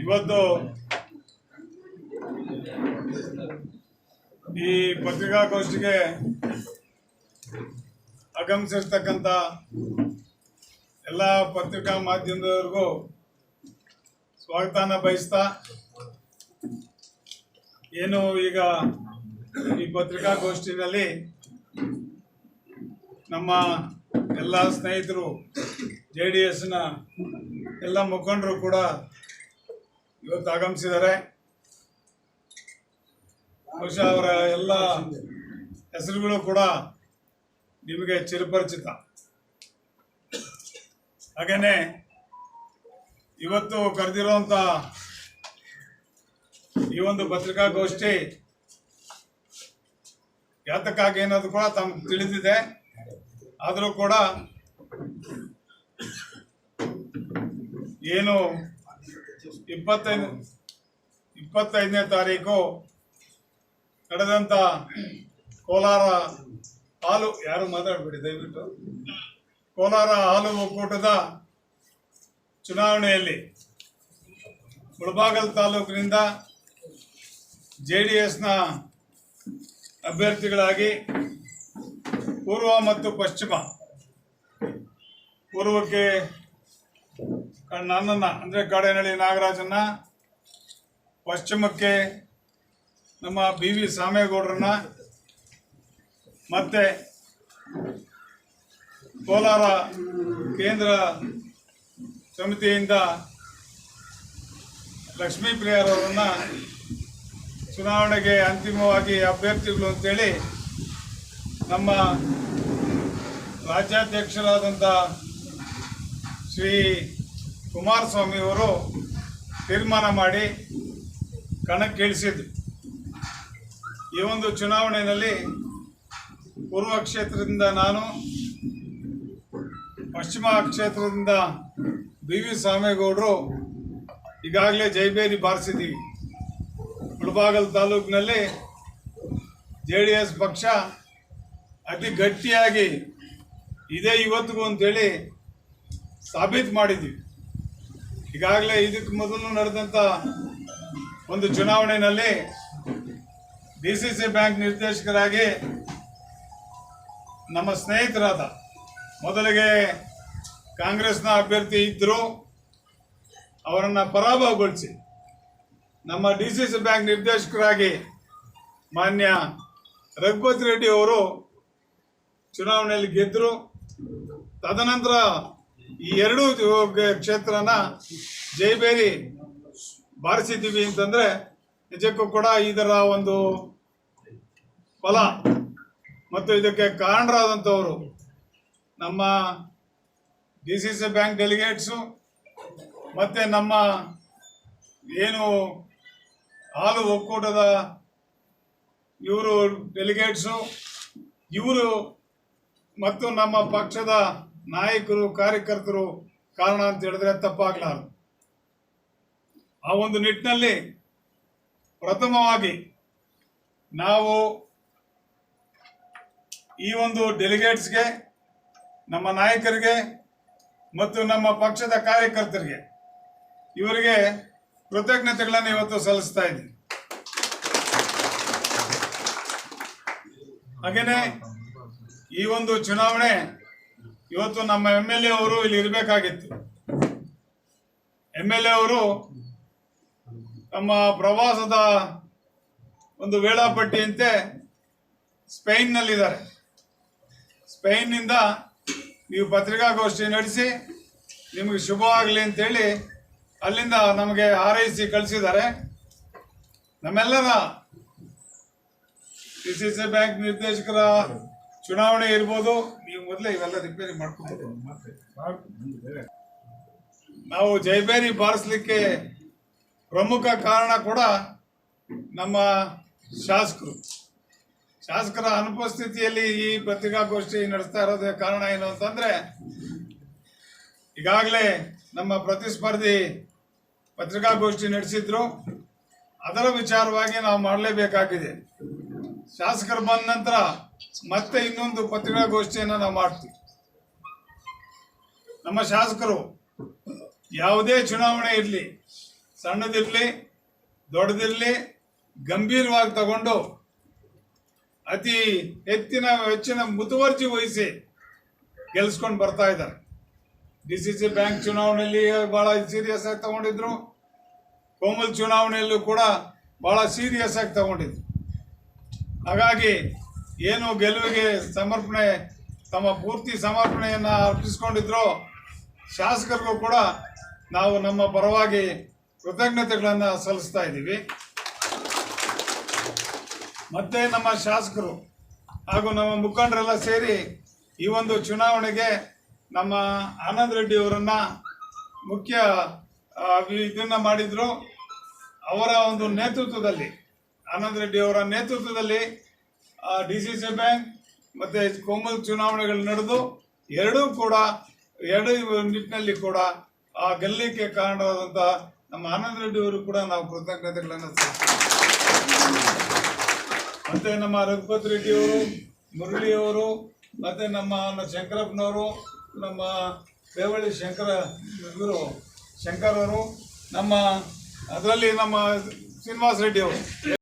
ಇವತ್ತು ಈ ಪತ್ರಿಕಾಗೋಷ್ಠಿಗೆ ಆಗಮಿಸಿರ್ತಕ್ಕಂಥ ಎಲ್ಲ ಪತ್ರಿಕಾ ಮಾಧ್ಯಮದವರಿಗೂ ಸ್ವಾಗತನ ಬಯಸ್ತಾ ಏನು ಈಗ ಈ ಪತ್ರಿಕಾಗೋಷ್ಠಿನಲ್ಲಿ ನಮ್ಮ ಎಲ್ಲ ಸ್ನೇಹಿತರು ಜೆ ಡಿ ಎಸ್ನ ಎಲ್ಲ ಮುಖಂಡರು ಕೂಡ ಇವತ್ತು ಆಗಮಿಸಿದ್ದಾರೆ. ಬಹುಶಃ ಅವರ ಎಲ್ಲ ಹೆಸರುಗಳು ಕೂಡ ನಿಮಗೆ ಚಿರಪರಿಚಿತ. ಹಾಗೆಯೇ ಇವತ್ತು ಕರೆದಿರುವಂತ ಈ ಒಂದು ಪತ್ರಿಕಾಗೋಷ್ಠಿ ಯಾತಕ್ಕಾಗಿ ಏನದು ಕೂಡ ತಮ್ಗೆ ತಿಳಿದಿದೆ. ಆದರೂ ಕೂಡ ಏನು ಇಪ್ಪತ್ತೈದು, ಇಪ್ಪತ್ತೈದನೇ ತಾರೀಕು ನಡೆದಂತ ಕೋಲಾರ ಹಾಲು, ಯಾರು ಮಾತಾಡ್ಬೇಡಿ, ದಯವಿಟ್ಟು. ಕೋಲಾರ ಹಾಲು ಒಕ್ಕೂಟದ ಚುನಾವಣೆಯಲ್ಲಿ ಮುಳಬಾಗಲ್ ತಾಲೂಕಿನಿಂದ ಜೆ ಡಿ ಎಸ್ನ ಅಭ್ಯರ್ಥಿಗಳಾಗಿ ಪೂರ್ವ ಮತ್ತು ಪಶ್ಚಿಮ, ಪೂರ್ವಕ್ಕೆ ನನ್ನನ್ನು, ಅಂದ್ರೆ ಗಾಡೇನಹಳ್ಳಿ ನಾಗರಾಜನ್ನ, ಪಶ್ಚಿಮಕ್ಕೆ ನಮ್ಮ ಬಿ ವಿ ಸಾಮೇಗೌಡರನ್ನ ಮತ್ತೆ ಕೋಲಾರ ಕೇಂದ್ರ ಸಮಿತಿಯಿಂದ ಲಕ್ಷ್ಮೀ ಪ್ರಿಯರವರನ್ನ ಚುನಾವಣೆಗೆ ಅಂತಿಮವಾಗಿ ಅಭ್ಯರ್ಥಿಗಳು ಅಂತೇಳಿ ನಮ್ಮ ರಾಜ್ಯಾಧ್ಯಕ್ಷರಾದಂಥ ಶ್ರೀ ಕುಮಾರಸ್ವಾಮಿ ಅವರು ತೀರ್ಮಾನ ಮಾಡಿ ಕಣಕ್ಕಿಳಿಸಿದ್ರು. ಈ ಒಂದು ಚುನಾವಣೆಯಲ್ಲಿ ಪೂರ್ವ ಕ್ಷೇತ್ರದಿಂದ ನಾನು, ಪಶ್ಚಿಮ ಕ್ಷೇತ್ರದಿಂದ ಬಿ ವಿ ಸ್ವಾಮೇಗೌಡರು ಈಗಾಗಲೇ ಜೈಬೇರಿ ಬಾರಿಸಿದ್ದೀವಿ. ಮುಳಬಾಗಲ್ ತಾಲೂಕಿನಲ್ಲಿ ಜೆ ಡಿ ಎಸ್ ಪಕ್ಷ ಅತಿ ಗಟ್ಟಿಯಾಗಿ ಇದೇ ಇವತ್ತಿಗೂ ಅಂತೇಳಿ ಸಾಬೀತು ಮಾಡಿದ್ದೀವಿ. ಈಗಾಗಲೇ ಇದಕ್ಕೆ ಮೊದಲು ನಡೆದಂಥ ಒಂದು ಚುನಾವಣೆಯಲ್ಲಿ ಡಿ ಸಿ ಸಿ ಬ್ಯಾಂಕ್ ನಿರ್ದೇಶಕರಾಗಿ ನಮ್ಮ ಸ್ನೇಹಿತರಾದ ಮೊದಲಿಗೆ ಕಾಂಗ್ರೆಸ್ನ ಅಭ್ಯರ್ಥಿ ಇದ್ದರು ಅವರನ್ನು ಪರಾಭವಗೊಳಿಸಿ ನಮ್ಮ ಡಿ ಸಿ ಸಿ ಬ್ಯಾಂಕ್ ನಿರ್ದೇಶಕರಾಗಿ ಮಾನ್ಯ ರಘುಪತಿ ರೆಡ್ಡಿ ಅವರು ಚುನಾವಣೆಯಲ್ಲಿ ಗೆದ್ದರು ತದನಂತರ ಈ ಎರಡೂ ಕ್ಷೇತ್ರನ ಜೈಬೇರಿ ಬಾರಿಸಿದ್ದೀವಿ ಅಂತಂದ್ರೆ ನಿಜಕ್ಕೂ ಕೂಡ ಇದರ ಒಂದು ಫಲ ಮತ್ತು ಇದಕ್ಕೆ ಕಾರಣರಾದಂಥವರು ನಮ್ಮ D C C bank delegates ಮತ್ತು ನಮ್ಮ ಏನು ಹಾಲು ಒಕ್ಕೂಟದ ಇವರು ಡೆಲಿಗೇಟ್ಸು, ಇವರು ಮತ್ತು ನಮ್ಮ ಪಕ್ಷದ ನಾಯಕರು, ಕಾರ್ಯಕರ್ತರು ಕಾರಣ ಅಂತ ಹೇಳಿದ್ರೆ ತಪ್ಪಾಗಲಾರದು. ಆ ಒಂದು ನಿಟ್ಟಿನಲ್ಲಿ ಪ್ರಥಮವಾಗಿ ನಾವು ಈ ಒಂದು ಡೆಲಿಗೇಟ್ಸ್ಗೆ, ನಮ್ಮ ನಾಯಕರಿಗೆ ಮತ್ತು ನಮ್ಮ ಪಕ್ಷದ ಕಾರ್ಯಕರ್ತರಿಗೆ ಇವರಿಗೆ ಕೃತಜ್ಞತೆಗಳನ್ನು ಇವತ್ತು ಸಲ್ಲಿಸ್ತಾ ಇದ್ದೀನಿ. ಹಾಗೇನೆ ಈ ಒಂದು ಚುನಾವಣೆ ಇವತ್ತು ನಮ್ಮ ಎಂ ಎಲ್ ಎ ಅವರು ಇಲ್ಲಿ ಇರಬೇಕಾಗಿತ್ತು. ಎಂ ಎಲ್ ಎ ಅವರು ತಮ್ಮ ಪ್ರವಾಸದ ಒಂದು ವೇಳಾಪಟ್ಟಿಯಂತೆ ಸ್ಪೇನ್ನಲ್ಲಿದ್ದಾರೆ. ಸ್ಪೇನ್ನಿಂದ ನೀವು ಪತ್ರಿಕಾಗೋಷ್ಠಿ ನಡೆಸಿ ನಿಮಗೆ ಶುಭವಾಗಲಿ ಅಂತೇಳಿ ಅಲ್ಲಿಂದ ನಮಗೆ ಹಾರೈಸಿ ಕಳಿಸಿದ್ದಾರೆ. ನಮ್ಮೆಲ್ಲರ ಡಿ ಸಿ ಸಿ ಬ್ಯಾಂಕ್ ನಿರ್ದೇಶಕರ ಚುನಾವಣೆ ಇರ್ಬೋದು ಮೊದಲೇ ಇವೆಲ್ಲ ರಿಪೇರಿ ಮಾಡ್ಕೊಂಡು ನಾವು ಜೈಬೇರಿ ಬಾರಿಸ್ಲಿಕ್ಕೆ ಪ್ರಮುಖ ಕಾರಣ ಕೂಡ ನಮ್ಮ ಶಾಸಕರು. ಶಾಸಕರ ಅನುಪಸ್ಥಿತಿಯಲ್ಲಿ ಈ ಪತ್ರಿಕಾಗೋಷ್ಠಿ ನಡೆಸ್ತಾ ಇರೋದೇ ಕಾರಣ ಏನು ಅಂತಂದ್ರೆ, ಈಗಾಗಲೇ ನಮ್ಮ ಪ್ರತಿಸ್ಪರ್ಧಿ ಪತ್ರಿಕಾಗೋಷ್ಠಿ ನಡೆಸಿದ್ರು. ಅದರ ವಿಚಾರವಾಗಿ ನಾವು ಮಾಡಲೇಬೇಕಾಗಿದೆ. ಶಾಸಕರು ಬಂದ ನಂತರ ಮತ್ತೆ ಇನ್ನೊಂದು ಪತ್ರಿಕಾಗೋಷ್ಠಿಯನ್ನು ನಾವು ಮಾಡ್ತೀವಿ. ನಮ್ಮ ಶಾಸಕರು ಯಾವುದೇ ಚುನಾವಣೆ ಇರಲಿ, ಸಣ್ಣದಿರಲಿ, ದೊಡ್ಡದಿರಲಿ, ಗಂಭೀರವಾಗಿ ತಗೊಂಡು ಅತಿ ಹೆಚ್ಚಿನ ಹೆಚ್ಚಿನ ಮುತುವರ್ಜಿ ವಹಿಸಿ ಗೆಲ್ಸ್ಕೊಂಡು ಬರ್ತಾ ಇದ್ದಾರೆ. ಡಿ ಸಿ ಸಿ ಬ್ಯಾಂಕ್ ಚುನಾವಣೆಯಲ್ಲಿ ಬಹಳ ಸೀರಿಯಸ್ ಆಗಿ ತಗೊಂಡಿದ್ರು. ಕೋಮಲ್ ಚುನಾವಣೆಯಲ್ಲೂ ಕೂಡ ಬಹಳ ಸೀರಿಯಸ್ ಆಗಿ ತಗೊಂಡಿದ್ರು. ಹಾಗಾಗಿ ಏನು ಗೆಲುವಿಗೆ ಸಮರ್ಪಣೆ, ತಮ್ಮ ಪೂರ್ತಿ ಸಮರ್ಪಣೆಯನ್ನು ಅರ್ಪಿಸ್ಕೊಂಡಿದ್ರು ಶಾಸಕರಿಗೂ ಕೂಡ ನಾವು ನಮ್ಮ ಪರವಾಗಿ ಕೃತಜ್ಞತೆಗಳನ್ನು ಸಲ್ಲಿಸ್ತಾ ಇದ್ದೀವಿ. ಮತ್ತೆ ನಮ್ಮ ಶಾಸಕರು ಹಾಗೂ ನಮ್ಮ ಮುಖಂಡರೆಲ್ಲ ಸೇರಿ ಈ ಒಂದು ಚುನಾವಣೆಗೆ ನಮ್ಮ ಆನಂದ್ ರೆಡ್ಡಿ ಅವರನ್ನ ಮುಖ್ಯ ಇದನ್ನ ಮಾಡಿದ್ರು. ಅವರ ಒಂದು ನೇತೃತ್ವದಲ್ಲಿ ಆನಂದ್ ರೆಡ್ಡಿ ಅವರ ನೇತೃತ್ವದಲ್ಲಿ ಡಿ ಸಿ ಸಿ ಬ್ಯಾಂಕ್ ಮತ್ತೆ ಕೋಮಲ್ ಚುನಾವಣೆಗಳು ನಡೆದು, ಎರಡೂ ಕೂಡ, ಎರಡು ನಿಟ್ಟಿನಲ್ಲಿ ಕೂಡ, ಆ, ಗೆಲ್ಲಲಿಕ್ಕೆ ಕಾರಣವಾದಂಥ ನಮ್ಮ ಆನಂದ್ ರೆಡ್ಡಿ ಅವರು ಕೂಡ ನಾವು ಕೃತಜ್ಞತೆಗಳನ್ನು ಮತ್ತೆ ನಮ್ಮ ರಘುಪತ್ ರೆಡ್ಡಿ ಅವರು, ಮುರಳಿ ಅವರು, ಮತ್ತೆ ನಮ್ಮ ಶಂಕರಪ್ಪನವರು, ನಮ್ಮ ದೇವಳ್ಳಿ ಶಂಕರ, ಇವರು ಶಂಕರ್ ಅವರು, ನಮ್ಮ, ಅದರಲ್ಲಿ ನಮ್ಮ ಶ್ರೀನಿವಾಸ ರೆಡ್ಡಿ ಅವರು.